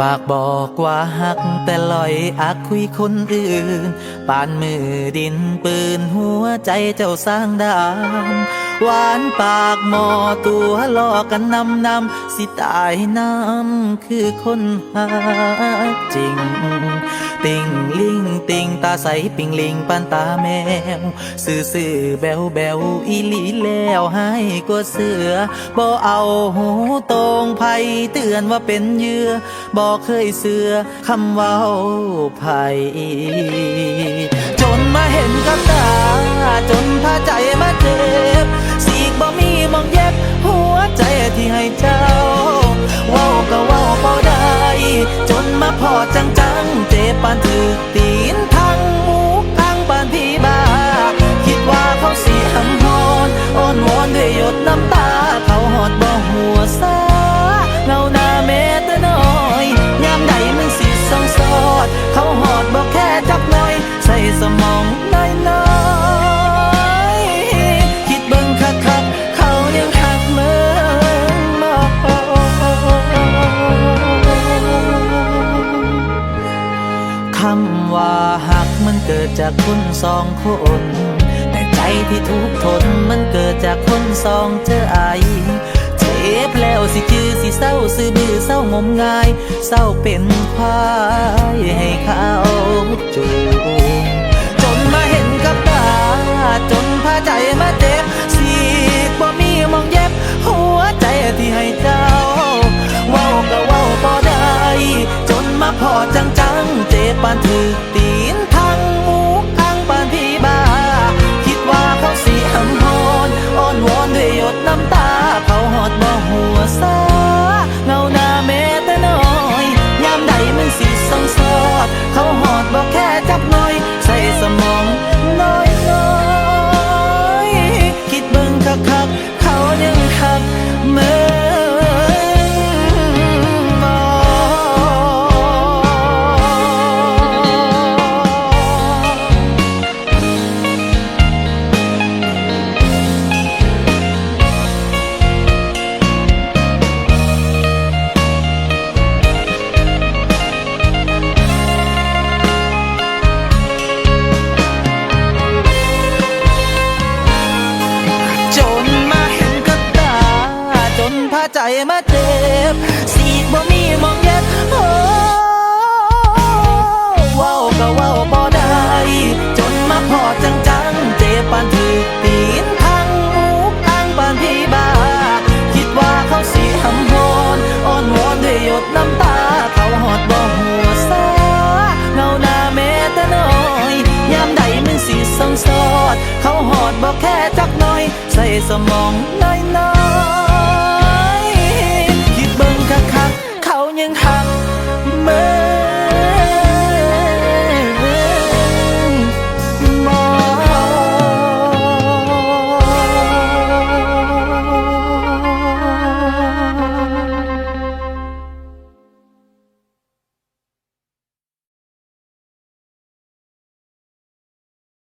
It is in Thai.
ปากบอกว่าหักแต่ลอยอักคุยคนอื่น ปานมือดินปืนหัวใจเจ้าสร้างดามหวานปากหมอตัวลอกันนำนำสิตายน้ำคือคนหาจริง ติงลิงติงตาใสปิงลิงปันตาแมวซื่อซื่อแบวแบวอีหลีแล้วให้กวเสือบ่เอาหูตรงไผเตือนว่าเป็นเยื่อบ่เคยเสือคำเว้าไผจนมาเห็น สมองน้อยน้อยคิดเบิ่งคักคักเขายังหักเมืองมอคำว่าหักมันเกิดจากคนสองคนแต่ใจที่ทุกทนมันเกิดจากคนสองเจอไอ จ็บแล้วสิจือสิเศร้าซื้อบือเศร้างมงาย เศร้าเป็นควายให้เขาจูง ด มาเจ็บสีกบ่มีมองเย็บโอ้เว้าก็เว้าบ่ได้ จนมาพอจังจังๆเจ็บปานถึกตีนทั้งหมูทั้งปานพี่บา คิดว่าเขาสิหำฮอนอ้อนวอนด้วยหยดน้ำตา เขาหอดบ่หัวซาเงาหน้าแม้แต่น้อยยามใดมันสิส่องสอด เขาหอดบอกแค่จักหน่อย ใส่สมองน้อย